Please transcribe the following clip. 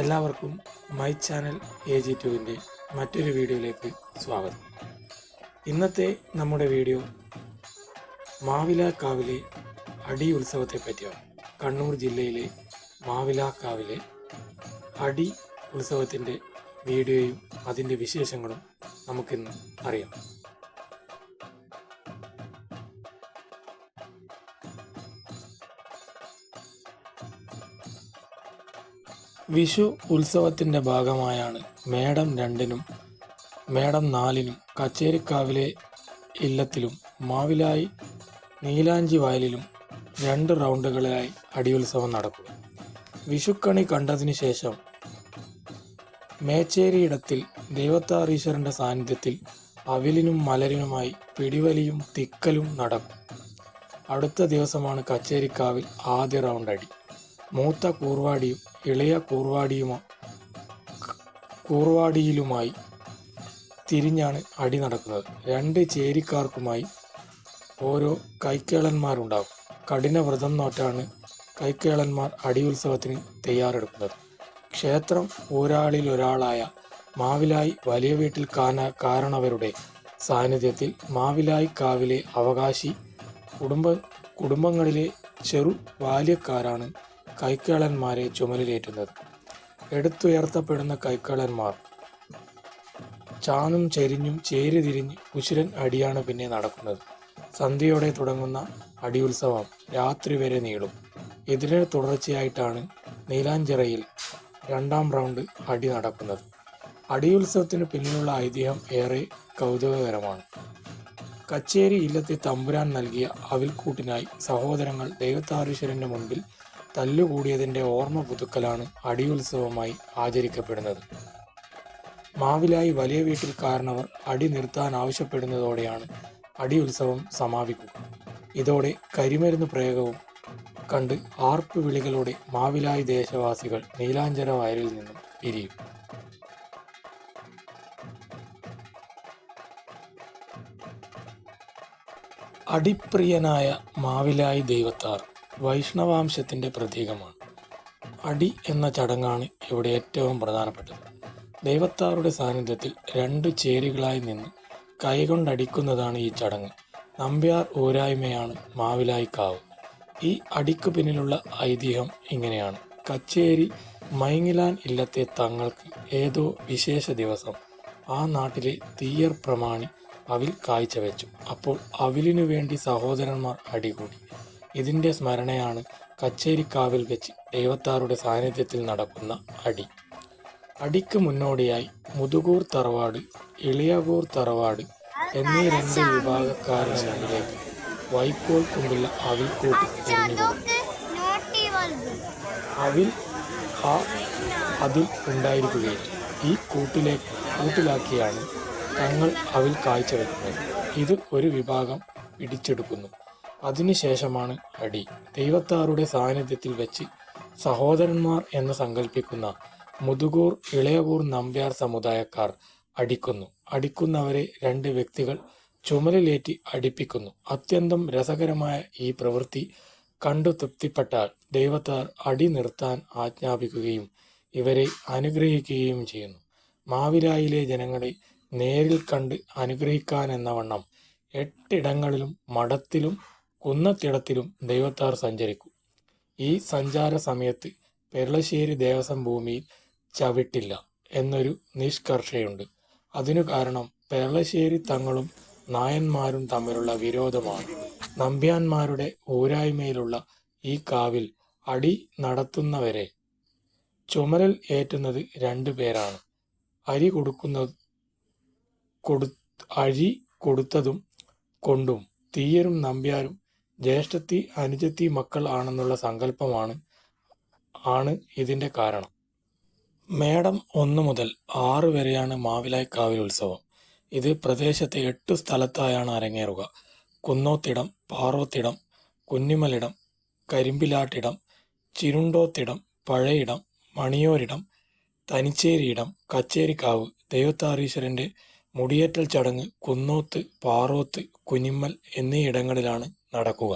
എല്ലാവർക്കും my channel A G ടുവിന്റെ മറ്റൊരു വീഡിയോയിലേക്ക് സ്വാഗതം. ഇന്നത്തെ നമ്മുടെ വീഡിയോ മാവിലാക്കാവിലെ അടി ഉത്സവത്തെ പറ്റിയാണ് കണ്ണൂർ ജില്ലയിലെ മാവിലാക്കാവിലെ അടി ഉത്സവത്തിന്റെ വീഡിയോയും അതിന്റെ വിശേഷങ്ങളും നമുക്കിന്ന് അറിയാം. വിഷു ഉത്സവത്തിന്റെ ഭാഗമായാണ് മേടം രണ്ടിനും മേടം നാലിനും കച്ചേരിക്കാവിലെ ഇല്ലത്തിലും മാവിലായി നീലാഞ്ചി വയലിലും രണ്ട് റൗണ്ടുകളിലായി അടിയുത്സവം നടക്കും വിഷുക്കണി കണ്ടതിനു ശേഷം മേച്ചേരിയിടത്തിൽ ദേവത്താറീശ്വരന്റെ സാന്നിധ്യത്തിൽ അവിലിനും മലരിനുമായി പിടിവലിയും തിക്കലും നടക്കും. അടുത്ത ദിവസമാണ് കച്ചേരിക്കാവിൽ ആദ്യ റൗണ്ട് അടി മൂത്ത കൂർവാടിയും ഇളയ കൂർവാടിയുമോ കൂർവാടിയിലുമായി തിരിഞ്ഞാണ് അടി നടക്കുന്നത്. രണ്ട് ചേരിക്കാർക്കുമായി ഓരോ കൈക്കേളന്മാരുണ്ടാകും കഠിന വ്രതം നോറ്റാണ് കൈക്കേളന്മാർ അടിയുത്സവത്തിന് തയ്യാറെടുക്കുന്നത്. ക്ഷേത്രം ഊരാളിൽ ഒരാളായ മാവിലായി വലിയ വീട്ടിൽ കാന കാരണവരുടെ സാന്നിധ്യത്തിൽ മാവിലായി കാവിലെ അവകാശി കുടുംബ കുടുംബങ്ങളിലെ ചെറു ബാല്യക്കാരാണ് കൈക്കേളന്മാരെ ചുമലിലേറ്റുന്നത്. എടുത്തുയർത്തപ്പെടുന്ന കൈക്കേളന്മാർ ചാനും ചെരിഞ്ഞും ചേരി തിരിഞ്ഞ് കുശിരൻ അടിയാണ് പിന്നെ നടക്കുന്നത്. സന്ധ്യയോടെ തുടങ്ങുന്ന അടി ഉത്സവം രാത്രി വരെ നീളും. ഇതിനെ തുടർച്ചയായിട്ടാണ് നീലാഞ്ചിറയിൽ രണ്ടാം റൗണ്ട് അടി നടക്കുന്നത്. അടിയുത്സവത്തിന് പിന്നിലുള്ള ഐതിഹ്യം ഏറെ കൗതുകകരമാണ്. കച്ചേരി ഇല്ലത്തെ തമ്പുരാൻ നൽകിയ അവിൽക്കൂട്ടിനായി സഹോദരങ്ങൾ ദൈവത്താരീശ്വരന്റെ മുൻപിൽ തല്ലുകൂടിയതിന്റെ ഓർമ്മ പുതുക്കലാണ് അടിയുത്സവമായി ആചരിക്കപ്പെടുന്നത്. മാവിലായി വലിയ വീട്ടിൽ കാരണവർ അടി നിർത്താൻ ആവശ്യപ്പെടുന്നതോടെയാണ് അടിയുത്സവം സമാപിക്കുക. ഇതോടെ കരിമരുന്ന് പ്രയോഗവും കണ്ട് ആർപ്പ് വിളികളോടെ മാവിലായി ദേശവാസികൾ നീലാഞ്ചര വയലിൽ നിന്നും പിരിയും. അടിപ്രിയനായ മാവിലായി ദൈവത്താർ വൈഷ്ണവാംശത്തിന്റെ പ്രതീകമാണ്. അടി എന്ന ചടങ്ങാണ് ഇവിടെ ഏറ്റവും പ്രധാനപ്പെട്ടത്. ദൈവത്താറുടെ സാന്നിധ്യത്തിൽ രണ്ട് ചേരികളായി നിന്ന് കൈകൊണ്ടടിക്കുന്നതാണ് ഈ ചടങ്ങ്. നമ്പ്യാർ ഊരായ്മയാണ് മാവിലായി കാവ്. ഈ അടിക്കു പിന്നിലുള്ള ഐതിഹ്യം ഇങ്ങനെയാണ്. കച്ചേരി മൈങ്ങിലാൻ ഇല്ലത്തെ തങ്ങൾക്ക് ഏതോ വിശേഷ ദിവസം. ആ നാട്ടിലെ തീയർ പ്രമാണി അവിൽ കാഴ്ചവെച്ചു. അപ്പോൾ അവിലിനു വേണ്ടി സഹോദരന്മാർ അടികൂടി. ഇതിന്റെ സ്മരണയാണ് കച്ചേരിക്കാവിൽ വെച്ച് ദൈവത്താറുടെ സാന്നിധ്യത്തിൽ നടക്കുന്ന അടി. അടിക്ക് മുന്നോടിയായി മുതുകൂർ തറവാട് ഇളിയകൂർ തറവാട് എന്നീ രണ്ട് വിഭാഗക്കാരുടെ മുന്നിലേക്ക് വൈക്കോൽ കൊണ്ടുള്ള അവിൽക്കൂട്ട് എറിഞ്ഞുകൊടുക്കും അവിൽ ആ അതിൽ ഉണ്ടായിരിക്കുകയും ഈ കൂട്ടിലെ കൂട്ടിലാക്കിയാണ് തങ്ങൾ അവിൽ കാഴ്ചവെക്കുന്നത്. ഇത് ഒരു വിഭാഗം പിടിച്ചെടുക്കുന്നു. അതിനുശേഷമാണ് അടി. ദൈവത്താറുടെ സാന്നിധ്യത്തിൽ വെച്ച് സഹോദരന്മാർ എന്ന് സങ്കല്പിക്കുന്ന മുതുകൂർ ഇളയകൂർ നമ്പ്യാർ സമുദായക്കാർ അടിക്കുന്നു. അടിക്കുന്നവരെ രണ്ട് വ്യക്തികൾ ചുമലിലേറ്റി അടിപ്പിക്കുന്നു. അത്യന്തം രസകരമായ ഈ പ്രവൃത്തി കണ്ടു തൃപ്തിപ്പെട്ടാൽ ദൈവത്താർ അടി നിർത്താൻ ആജ്ഞാപിക്കുകയും ഇവരെ അനുഗ്രഹിക്കുകയും ചെയ്യുന്നു. മാവിലായിലെ ജനങ്ങളെ നേരിൽ കണ്ട് അനുഗ്രഹിക്കാൻ എന്ന വണ്ണം എട്ടിടങ്ങളിലും മഠത്തിലും കുന്നത്തിടത്തിലും ദൈവത്താർ സഞ്ചരിക്കും. ഈ സഞ്ചാര സമയത്ത് പെരളശ്ശേരി ദേവസ്വം ഭൂമിയിൽ ചവിട്ടില്ല എന്നൊരു നിഷ്കർഷയുണ്ട്. അതിനു കാരണം പെരളശ്ശേരി തങ്ങളും നായന്മാരും തമ്മിലുള്ള വിരോധമാണ്. നമ്പ്യാന്മാരുടെ ഊരായ്മയിലുള്ള ഈ കാവിൽ അടി നടത്തുന്നവരെ ചുമരൽ ഏറ്റുന്നത് രണ്ടു പേരാണ്. അരി കൊടുക്കുന്ന കൊടു അരി കൊടുത്തതും കൊണ്ടും തീയരും നമ്പ്യാരും ജ്യേഷ്ഠത്തി അനുജത്തി മക്കൾ ആണെന്നുള്ള സങ്കല്പമാണ് ആണ് ഇതിന്റെ കാരണം. മേടം ഒന്ന് മുതൽ ആറ് വരെയാണ് മാവിലായി കാവിൽ ഉത്സവം. ഇത് പ്രദേശത്തെ എട്ട് സ്ഥലത്തായാണ് അരങ്ങേറുക. കുന്നോത്തിടം പാറോത്തിടം കുന്നിമലിടം കരിമ്പിലാട്ടിടം ചിരുണ്ടോത്തിടം പഴയിടം മണിയോരിടം തനിച്ചേരിയിടം കച്ചേരിക്കാവ് ദൈവത്താറീശ്വരന്റെ മുടിയേറ്റൽ ചടങ്ങ് കുന്നോത്ത് പാറോത്ത് കുനിമ്മൽ എന്നീ ഇടങ്ങളിലാണ് നടക്കുക